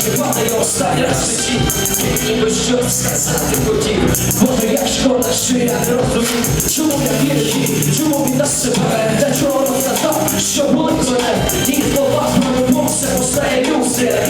співали останній раз в житті. Ти ніби щось сказати хотів Боже, як шкода, що я не розумів Чому я вірші, чому він нас себе для чого розказав, що болить мене? Ніхто слова, про любов, все постає люстрія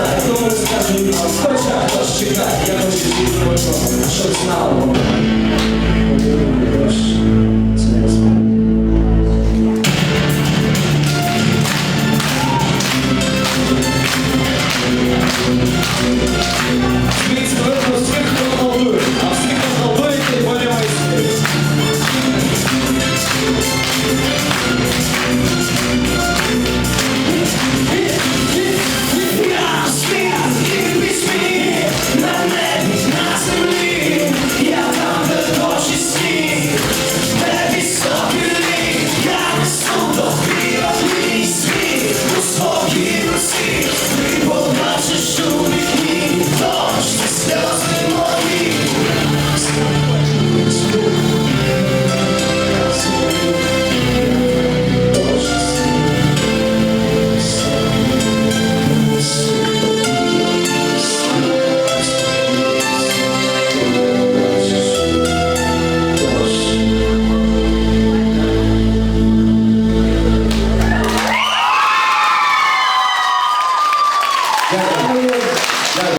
знаю, тому скажу нам, хоча хтось чекає, я хочу звідти почути, щоб знало.